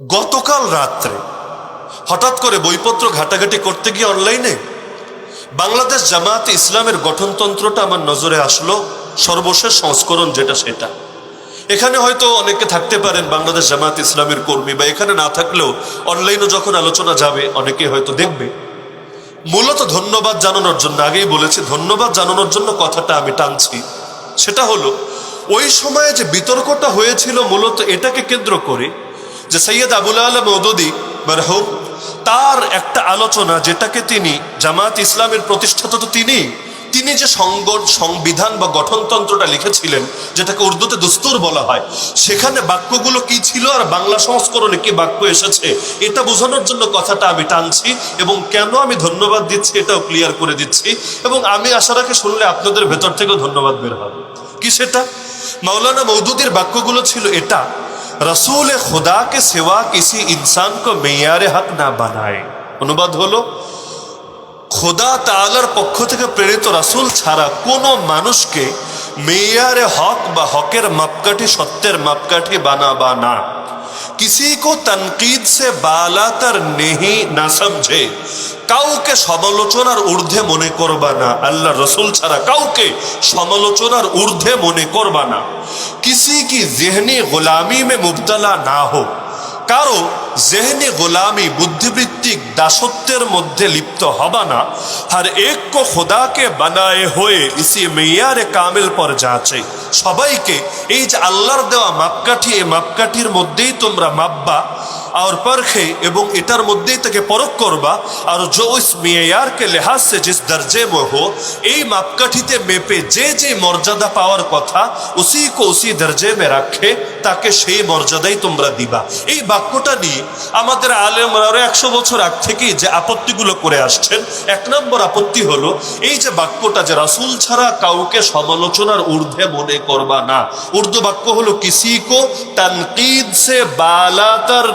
গতকাল রাত্রে হঠাৎ করে বইপত্র ঘাটাঘাটি করতে গিয়ে অনলাইনে বাংলাদেশ জামাত ইসলামের গঠনতন্ত্রটা আমার নজরে আসলো, সর্বশেষ সংস্করণ যেটা সেটা। এখানে হয়তো অনেকে থাকতে পারেন বাংলাদেশ জামাত ইসলামের কর্মী, বা এখানে না থাকলেও অনলাইনে যখন আলোচনা যাবে, অনেকে হয়তো দেখবে। মূলত ধন্যবাদ জানানোর জন্য, আগেই বলেছি, ধন্যবাদ জানানোর জন্য কথাটা আমি টানছি। সেটা হলো, ওই সময়ে যে বিতর্কটা হয়েছিল মূলত এটাকে কেন্দ্র করে যে সৈয়দ আবুল আলম মৌদুদি মারহুম তার একটা আলোচনা যেটাকে তিনি জামাত ইসলামের প্রতিষ্ঠাতা তো তিনি তিনি যে সংগঠ সংবিধান বা গঠনতন্ত্রটা লিখেছিলেন, যেটাকে উর্দুতে দুস্তুর বলা হয়, সেখানে বাক্যগুলো কি ছিল আর বাংলা সংস্করণে কি বাক্য এসেছে, এটা বোঝানোর জন্য কথাটা আমি টানছি এবং কেন আমি ধন্যবাদ দিচ্ছি এটাও ক্লিয়ার করে দিচ্ছি এবং আমি আশা রাখি শুনলে আপনাদের ভেতর থেকেও ধন্যবাদ বের হবে। কি সেটা? মৌলানা মৌদুদির বাক্যগুলো ছিল এটা রসুল খুদা কে সেবা কিছু ইনসান কো হক না বানায় অনুবাদ হলো খোদা তালার পক্ষ থেকে প্রেরিত রাসুল ছাড়া কোনো মানুষকে মেয়ারে হক বা হকের মাপকাঠি সত্যের মাপকাঠি বানা বা না কিসি কো তনকিদ সে বালাতার নেহি না সমঝে কাউকে সমালোচনার ঊর্ধ্বে মনে করবা না আল্লাহ রসুল ছাড়া কাউকে সমালোচনার ঊর্ধ্বে মনে করবা না কিসি কি জেহনি গোলামি মে মুবতলা না হোক কারও জেহনি গোলামি, বুদ্ধিবৃত্তিক দাসত্বের মধ্যে লিপ্ত হবা না। আর এক কো খোদাকে বানায় হয়ে ইসি মেয়ারে কামেল পর যাচে সবাইকে এই যে আল্লাহর দেওয়া মাপকাঠি, এই মাপকাঠির মধ্যেই তোমরা মাপবা। और परखे এবং এটার মধ্যেই তাকে পরখ করবা আর जो इस मेयार के लिहाज से जिस दर्जे में हो এই মাপকাঠিতে মেপে যে যে মর্যাদা পাওয়ার কথা উসি কো উসি দর্জে মে রাখে তাকে সেই মর্যাদাই তোমরা দিবা এই বাক্যটা নিয়ে আমাদের আলেমরা আরো একশো বছর আগ থেকেই যে আপত্তিগুলো করে আসছেন এক নম্বর আপত্তি হলো এই যে বাক্যটা যে রাসূল ছাড়া কাউকে সমালোচনার ঊর্ধ্বে মনে করবা না উর্দু বাক্য হলো কিসি কো তনকিদ সে বালাতার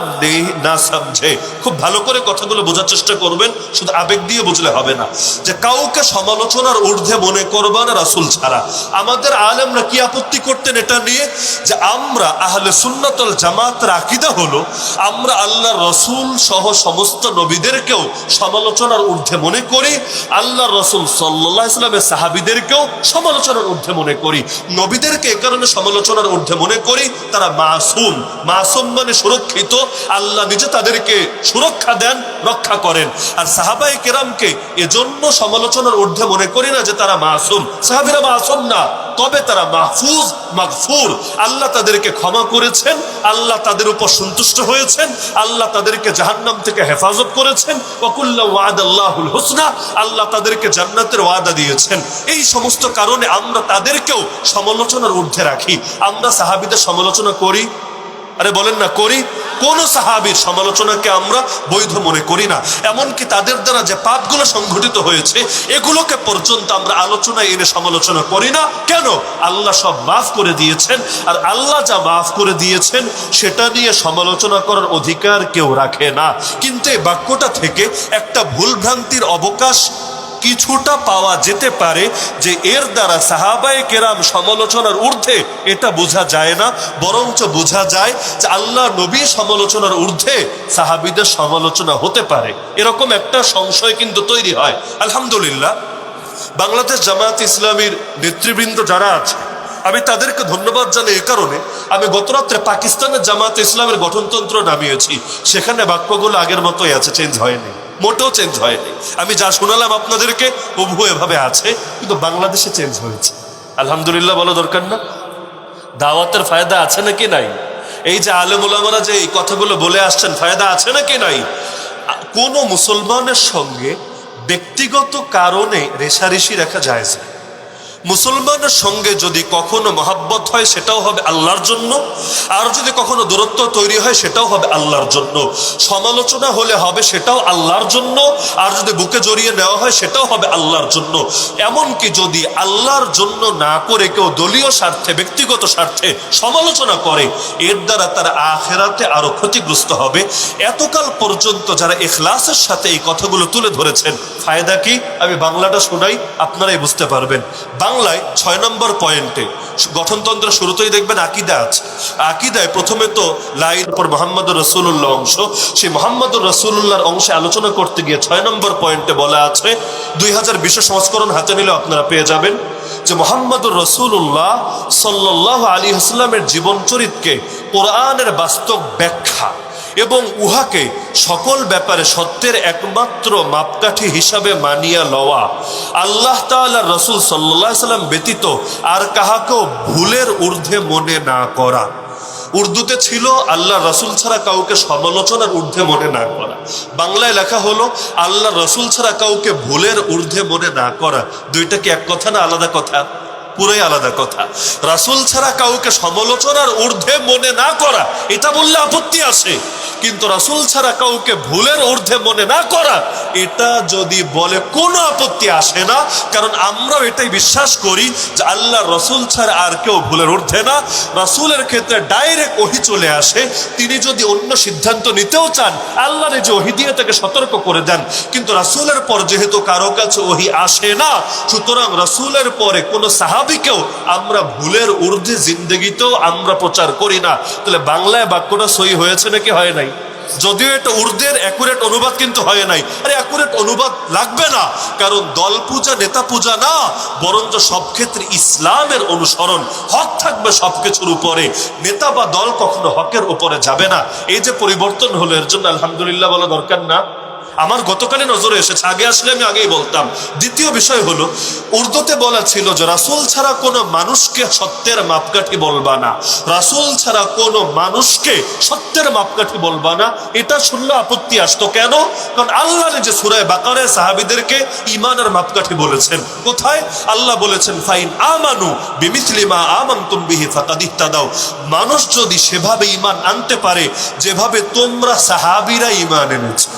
না খুব ভালো করে কথাগুলো বোঝার চেষ্টা করবেন, শুধু আবেগ দিয়ে বুঝলে হবে না। যে কাউকে সমালোচনার ঊর্ধ্বে মনে করবা না রাসূল ছাড়া। আমাদের আলেমরা কি আপত্তি করতেন এটা নিয়ে? যে আমরা আহলে হলো, আমরা আল্লাহ রসুল সহ সমস্ত নবীদেরকেও সমালোচনার ঊর্ধ্বে মনে করি আল্লাহ রসুল সাল্লাহ ইসলামের সাহাবিদেরকেও সমালোচনার ঊর্ধ্বে মনে করি। নবীদেরকে এ কারণে সমালোচনার ঊর্ধ্বে মনে করি, তারা মাসুম। মাসুম মানে সুরক্ষিত আল্লাহ নিজে তাদেরকে সুরক্ষা দেন, রক্ষা করেন। আর সাহাবাই কেরামকে এজন্য সমালোচনার ঊর্ধ্বে মনে করি না যে তারা মাসুম। সাহাবিরা মাসুম না, তবে তারা মাহফুজ, মাগফুর। আল্লাহ তাদেরকে ক্ষমা করেছেন, আল্লাহ তাদের উপর সন্তুষ্ট হয়েছেন, আল্লাহ তাদেরকে জাহান্নাম থেকে হেফাজত করেছেন। ওয়াকুল্লা ওয়াদ আল্লাহুল হোসনা, আল্লাহ তাদেরকে জান্নাতের ওয়াদা দিয়েছেন। এই সমস্ত কারণে আমরা তাদেরকেও সমালোচনার ঊর্ধ্বে রাখি। আমরা সাহাবিদের সমালোচনা করি। আরে বলেন না, করি। কোন সাহাবির সমালোচনাকে আমরা বৈধ মনে করি না। এমনকি তাদের দ্বারা যে পাপগুলো সংঘটিত হয়েছে, এগুলোকে পর্যন্ত আমরা আলোচনায় এনে সমালোচনা করি না। কেন? আল্লাহ সব মাফ করে দিয়েছেন, আর আল্লাহ যা মাফ করে দিয়েছেন, সেটা নিয়ে সমালোচনা করার অধিকার কেউ রাখে না। কিন্তু এই বাক্যটা থেকে একটা ভুলভ্রান্তির অবকাশ কিছুটা পাওয়া যেতে পারে যে এর দ্বারা সাহাবাই কেরাম সমালোচনার ঊর্ধ্বে এটা বোঝা যায় না, বরঞ্চ বোঝা যায় যে আল্লাহ নবী সমালোচনার ঊর্ধ্বে সাহাবিদের সমালোচনা হতে পারে। এরকম একটা সংশয় কিন্তু তৈরি হয়। আলহামদুলিল্লাহ। বাংলাদেশ জামায়াত ইসলামীর নেতৃবৃন্দ যারা আছে আমি তাদেরকে ধন্যবাদ জানাই এ কারণে আমি গতরাত্রে পাকিস্তানের জামায়াত ইসলামের গঠনতন্ত্র নামিয়েছি। সেখানে বাক্যগুলো আগের মতোই আছে চেঞ্জ হয়নি। মোটেও চেঞ্জ হয়নি। আমি যা শোনালাম আপনাদেরকে হুবহু এভাবে আছে, কিন্তু বাংলাদেশে চেঞ্জ হয়েছে। আলহামদুলিল্লাহ বলা দরকার না। দাওয়াতের ফায়দা আছে নাকি নাই? এই যে আলেমুলামারা যে এই কথাগুলো বলে আসছেন, ফায়দা আছে নাকি নাই? কোনো মুসলমানের সঙ্গে ব্যক্তিগত কারণে রেশারেশি রাখা যায় না। মুসলমানের সঙ্গে যদি কখনো মহাব্বত হয়, সেটাও হবে আল্লাহর জন্য। আর যদি কখনো দূরত্ব তৈরি হয়, সেটাও হবে আল্লাহর জন্য। সমালোচনা হলে হবে, সেটাও আল্লাহর জন্য। আর যদি বুকে জড়িয়ে নেওয়া হয়, সেটাও হবে আল্লাহর জন্য। এমনকি যদি আল্লাহর জন্য না করে কেউ দলীয় স্বার্থে, ব্যক্তিগত স্বার্থে সমালোচনা করে, এর দ্বারা তার আখেরাতে আরও ক্ষতিগ্রস্ত হবে। এতকাল পর্যন্ত যারা এখলাসের সাথে এই কথাগুলো তুলে ধরেছেন, ফায়দা কি? আমি বাংলাটা শোনাই, আপনারাই বুঝতে পারবেন। বাংলায় ছয় নম্বর পয়েন্টে। গঠনতন্ত্র শুরুতেই দেখবেন আকিদা আছে। আকিদায় প্রথমে তো লাইন পর মোহাম্মদ রসুল্লাহ অংশ। সেই মোহাম্মদ রসুল্লাহর অংশে আলোচনা করতে গিয়ে ছয় নম্বর পয়েন্টে বলা আছে, দুই হাজার বিশ্ব সংস্করণ হাতে নিলে আপনারা পেয়ে যাবেন যে মোহাম্মদ রসুল্লাহ সাল্লাহ আলী হাসলামের জীবন চরিত্রকে কোরআনের বাস্তব ব্যাখ্যা। এবং উহাকে সকল ব্যাপারে সত্যের একমাত্র মাপকাঠি হিসাবে মানিয়া লওয়া। আল্লাহ তাআলা রসুল সাল্লাহ সাল্লাম ব্যতীত আর কাহাকেও ভুলের ঊর্ধ্বে মনে না করা। উর্দুতে ছিল আল্লাহ রসুল ছাড়া কাউকে সমালোচনার ঊর্ধ্বে মনে না করা। বাংলায় লেখা হলো আল্লাহ রসুল ছাড়া কাউকে ভুলের ঊর্ধ্বে মনে না করা। দুইটা কি এক কথা না আলাদা কথা? পুরাই আলাদা কথা। রাসুল ছাড়া কাউকে সমালোচনার ঊর্ধ্বে মনে না করা, এটা বললে আপত্তি আসে। কিন্তু রাসুল ছাড়া কাউকে ভুলের ঊর্ধ্বে মনে না করা, এটা যদি বলে কোনো আপত্তি আসে না, কারণ আমরাও এটাই বিশ্বাস করি যে আল্লাহ রসুল ছাড়া আর কেউ ভুলের ঊর্ধ্বে না। রাসুলের ক্ষেত্রে ডাইরেক্ট ওহি চলে আসে, তিনি যদি অন্য সিদ্ধান্ত নিতেও চান আল্লাহ যে ওহি দিয়ে তাকে সতর্ক করে দেন। কিন্তু রাসুলের পর যেহেতু কারও কাছে ওহি আসে না, সুতরাং রাসুলের পরে কোনো সাহাবিকেও আমরা ভুলের ঊর্ধ্বে জিন্দগিতেও আমরা প্রচার করি না। তাহলে বাংলায় বাক্যটা সই হয়েছে নাকি হয় নাই? যদিও এটা উর্দের অ্যাকুরেট অনুবাদ কিন্তু হয় নাই। আরে অ্যাকুরেট অনুবাদ লাগবে না, কারণ দল পূজা নেতা পূজা না, বরঞ্চ সব ক্ষেত্রে ইসলামের অনুসরণ। হক থাকবে সব কিছুর উপরে। নেতা বা দল কখনো হকের উপরে যাবে না। এই যে পরিবর্তন হলো, এর জন্য আলহামদুলিল্লাহ বলা দরকার না। আমার গতকালে নজরে এসেছে, আগে আসলে আমি আগেই বলতাম। দ্বিতীয় বিষয় হলো, উর্দুতে বলা ছিল যে রাসুল ছাড়া কোনো মানুষকে সত্যের মাপকাঠি বলবা না। রাসুল ছাড়া কোনো মানুষকে সত্যের মাপকাঠি বলবা না। এটা শুনলে আপত্তি আসতো। কেন? কারণ আল্লাহ যে সুরায় বাকারে সাহাবিদেরকে ইমানের মাপকাঠি বলেছেন। কোথায়? আল্লাহ বলেছেন, ফাইন আমানু বিমিসলিমা আমান্তুম বিহি ফাকাদিত্তাদাও মানুষ যদি সেভাবে ইমান আনতে পারে, যেভাবে তোমরা সাহাবিরা ইমান এনেছো।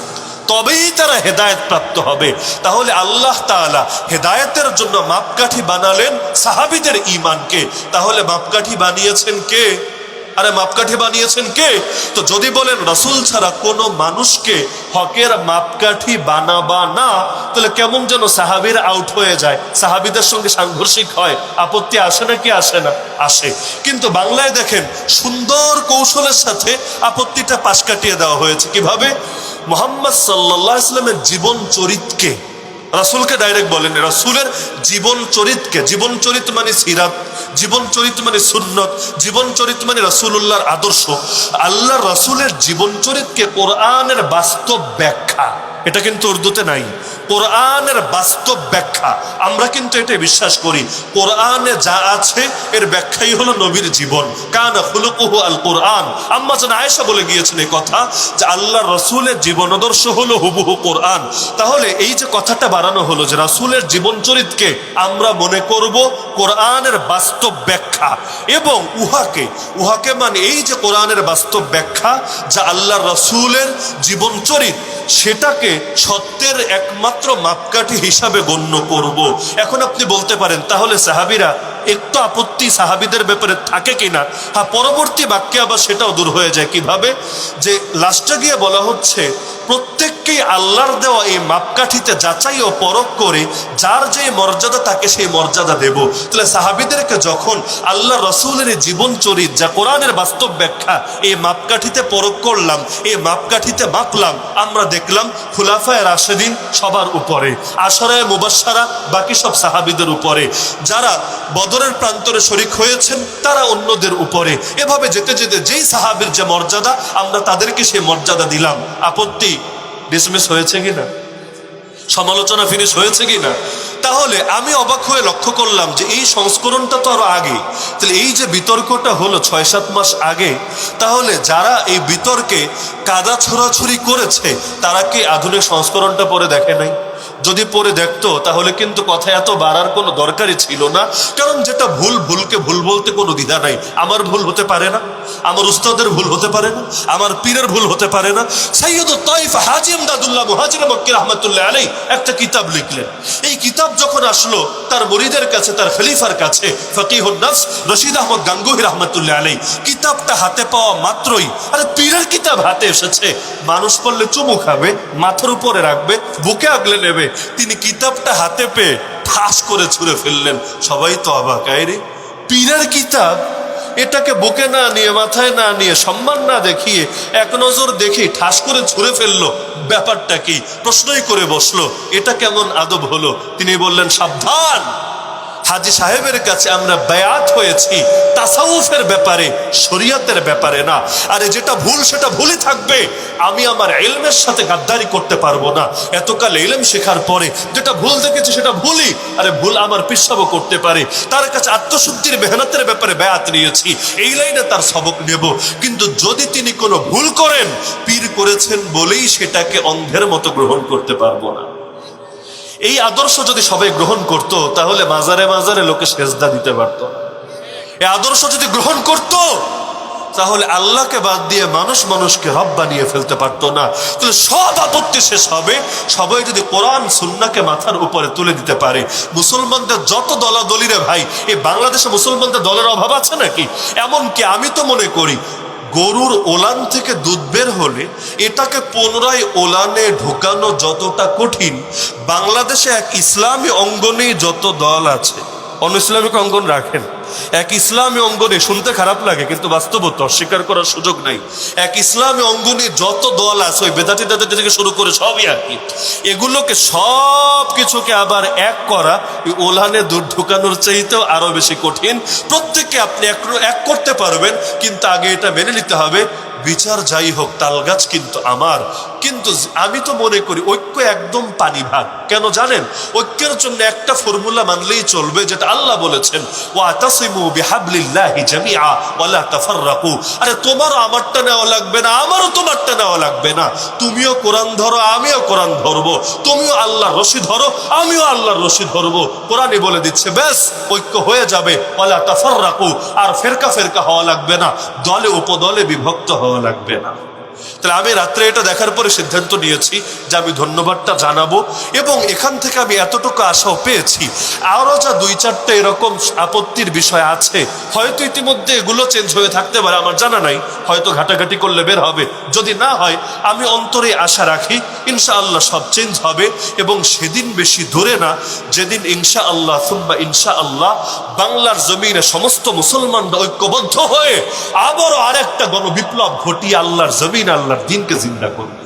তবেই তারা হেদায়েত প্রাপ্ত হবে। তাহলে আল্লাহ তাআলা হেদায়েতের জন্য মাপকাঠি বানালেন সাহাবিদের ইমানকে তাহলে মাপকাঠি বানিয়েছেন কে? আরে, মাপকাঠি বানিয়েছেন কে? তো যদি বলেন রাসূল ছাড়া কোনো মানুষকে হকের মাপকাঠি বানাবা না, তাহলে কেমন যেন সাহাবির আউট হয়ে যায়। সাহাবিদের সঙ্গে সাংঘর্ষিক হয়। আপত্তি আসে না কি আসে না? আসে। কিন্তু বাংলায় দেখেন, সুন্দর কৌশলের সাথে আপত্তিটা পাশ কাটিয়ে দেওয়া হয়েছে। কীভাবে? মোহাম্মদ সাল্লাহ ইসলামের জীবন চরিতকে রাসুলকে ডাইরেক্ট বলেন, রাসুলের জীবন চরিতকে জীবন চরিত মানে সিরাত, জীবন চরিত মানে সুন্নত, জীবন চরিত মানে রাসুল্লাহর আদর্শ। আল্লাহ রাসুলের জীবন চরিতকে কোরআনের বাস্তব ব্যাখ্যা এটা কিন্তু উর্দুতে নাই। কোরআনের বাস্তব ব্যাখ্যা। আমরা কিন্তু এটা বিশ্বাস করি, কোরআনে যা আছে, এর ব্যাখ্যাই হলো নবীর জীবন। কান হুলুকুহু আল কোরআন। আম্মা যেন আয়েশা বলে গিয়েছেন এই কথা যে আল্লাহ রসুলের জীবন আদর্শ হলো হুবহু কোরআন। তাহলে এই যে কথাটা বাড়ানো হলো যে রাসুলের জীবন চরিতকে আমরা মনে করব কোরআনের বাস্তব ব্যাখ্যা। এবং উহাকে উহাকে মানে এই যে কোরআনের বাস্তব ব্যাখ্যা যা আল্লাহ রসুলের জীবন চরিত সেটাকে সত্যের একমাত্র মাপকাঠি হিসাবে গণ্য করব। এখন আপনি বলতে পারেন তাহলে সাহাবিরা একটু আপত্তি সাহাবিদের ব্যাপারে থাকে কিনা? হ্যাঁ পরবর্তী বাক্যে আবার সেটাও দূর হয়ে যায়। কীভাবে? যে লাস্টে গিয়ে বলা হচ্ছে, প্রত্যেককেই আল্লাহর দেওয়া এই মাপকাঠিতে যাচাই ও পরখ করে যার যে মর্যাদা তাকে সেই মর্যাদা দেব। তাহলে সাহাবিদেরকে যখন আল্লাহ রসুলের জীবন চরিত যা কোরআনের বাস্তব ব্যাখ্যা, এই মাপকাঠিতে পরখ করলাম, এই মাপকাঠিতে মাপলাম আমরা দেখলাম খুলাফায় রাশেদিন সবার উপরে, আশরায় মুবাসারা বাকি সব সাহাবিদের উপরে। যারা বদরের প্রান্তরে শরিক হয়েছেন, তারা অন্যদের উপরে। এভাবে যেতে যেতে যেই সাহাবের যে মর্যাদা, আমরা তাদেরকে সেই মর্যাদা দিলাম। আপত্তি ডিসমিস হয়েছে কিনা? সমালোচনা ফিনিশ হয়েছে কিনা? তাহলে আমি অবাক হয়ে লক্ষ্য করলাম যে এই সংস্করণটা তো আরও আগে। তাহলে এই যে বিতর্কটা হলো ছয় সাত মাস আগে, তাহলে যারা এই বিতর্কে কাদা ছোড়াছুরি করেছে, তারা কি আধুনিক সংস্করণটা পরে দেখে নাই? যদি পরে দেখতো, তাহলে কিন্তু কথা এত বাড়ার কোনো দরকারই ছিল না। কারণ যেটা ভুল, ভুলকে ভুল বলতে কোনো দ্বিধা নাই। আমার ভুল হতে পারে না। আমার উস্তাদের ভুল হতে পারে না, আমার পীরের ভুল হতে পারে না। সৈয়দ তৈফ হাজিম দাদুল্লাহ মুহাজির মক্কি রহমতুল্লাহ আলাই একটা কিতাব লিখলেন। এই কিতাব যখন আসলো, তার মরিদের কাছে, তার খলিফার কাছে ফকিহুল নফস রশিদ আহমদ গাঙ্গুহি রহমতুল্লাহ আলাই কিতাবটা হাতে পাওয়া মাত্রই, আরে পীরের কিতাব হাতে এসেছে। মানুষ পড়লে চুমু খাবে, মাথার উপরে রাখবে, বুকে আগলে নেবে। তিনি কিতাবটা হাতে পেয়ে ফাঁস করে ছুঁড়ে ফেললেন। সবাই তো অবাক আয় পীরের কিতাব এটাকে বুকে না নিয়ে, মাথায় না নিয়ে, সম্মান না দেখিয়ে এক নজর দেখি ঠাস করে ছুঁড়ে ফেলল। ব্যাপারটা কি? প্রশ্নই করে বসল, এটা কেমন আদব হলো? তিনি বললেন, সাবধান! হাজি সাহেবের কাছে আমরা বেয়াত হয়েছি। তাসাউফের ব্যাপারে, শরিয়তের ব্যাপারে না। আরে যেটা ভুল, সেটা ভুলই থাকবে। আমি আমার এলমের সাথে গাদ্দারি করতে পারব না। এতকাল এলম শেখার পরে যেটা ভুল দেখেছি, সেটা ভুলই। আরে ভুল আমার পিসাবও করতে পারে। তার কাছে আত্মশুদ্ধির মেহনতের ব্যাপারে বেয়াত নিয়েছি। এই লাইনে তার সবক নেব। কিন্তু যদি তিনি কোনো ভুল করেন, পীর করেছেন বলেই সেটাকে অন্ধের মতো গ্রহণ করতে পারব না। এই আদর্শ যদি সবাই গ্রহণ করত, তাহলে মাজারে মাজারে লোকে সেজদা দিতে পারত। এই আদর্শ যদি গ্রহণ করত, তাহলে আল্লাহকে বাদ দিয়ে মানুষ মানুষকে রব বানিয়ে ফেলতে পারতো না। তাহলে সব আপত্তি শেষ হবে। সবাই যদি কোরআন সুন্নাকে মাথার উপরে তুলে দিতে পারে। মুসলমানদের যত দলাদলি রে ভাই, এই বাংলাদেশে মুসলমানদের দলের অভাব আছে নাকি? এমনকি আমি তো মনে করি গরুর ওলান থেকে দুধ বের হলে এটাকে পুনরায় ওলানে ঢোকানো যতটা কঠিন, বাংলাদেশে এক ইসলামী অঙ্গনেই যত দল আছে। অন ইসলামিক অঙ্গন রাখেন। এক ইসলামী অঙ্গনে শুনতে খারাপ লাগে, কিন্তু বাস্তবত অস্বীকার করার সুযোগ নাই। এক ইসলামী অঙ্গনে যত দল আছে, ওই বেদাতি দাদাটি থেকে শুরু করে সবই আর কি। এগুলোকে সব কিছুকে আবার এক করা ওলানে দূর ঢুকানোর চাইতেও আরও বেশি কঠিন। প্রত্যেককে আপনি এক করতে পারবেন, কিন্তু আগে এটা মেনে নিতে হবে বিচার যাই হোক, তাল গাছ কিন্তু আমার। কিন্তু আমি তো মনে করি ঐক্য একদম পানি ভাগ। কেন জানেন? ঐক্যের জন্য একটা ফর্মুলা মানলেই চলবে, যেটা আল্লাহ বলেছেন, ওয়া তাসিমু বিহাবলিল্লাহি জামিআ ওয়ালা তাফাররাকু। আরে তোমারও আমারটা নেওয়া লাগবে না, আমারও তোমারটা নেওয়া লাগবে না। তুমিও কোরআন ধরো, আমিও কোরআন ধরবো। তুমিও আল্লাহর রশি ধরো, আমিও আল্লাহর রশি ধরবো। কোরআনই বলে দিচ্ছে, ব্যাস, ঐক্য হয়ে যাবে ওয়ালা তাফাররাকু। আর ফেরকা ফেরকা হওয়া লাগবে না। দলে, উপদলে বিভক্ত হওয়া লাগবে না। তাহলে আমি রাত্রে এটা দেখার পরে সিদ্ধান্ত নিয়েছি যে আমি ধন্যবাদটা জানাব এবং এখান থেকে আমি এতটুকু আশাও পেয়েছি। আরও যা দুই চারটে এরকম আপত্তির বিষয় আছে, হয়তো ইতিমধ্যে এগুলো চেঞ্জ হয়ে থাকতে পারে, আমার জানা নাই। হয়তো ঘাটাঘাটি করলে বের হবে। যদি না হয়, আমি অন্তরে আশা রাখি ইনশা আল্লাহ সব চেঞ্জ হবে এবং সেদিন বেশি দূরে না, যেদিন ইনশা আল্লাহ সুম্বা ইনশা আল্লাহ বাংলার জমিনে সমস্ত মুসলমানরা ঐক্যবদ্ধ হয়ে আবারও আরেকটা গণবিপ্লব ঘটিয়ে আল্লাহর জমিন, আল্লাহর দিনকে জিন্দা করবে।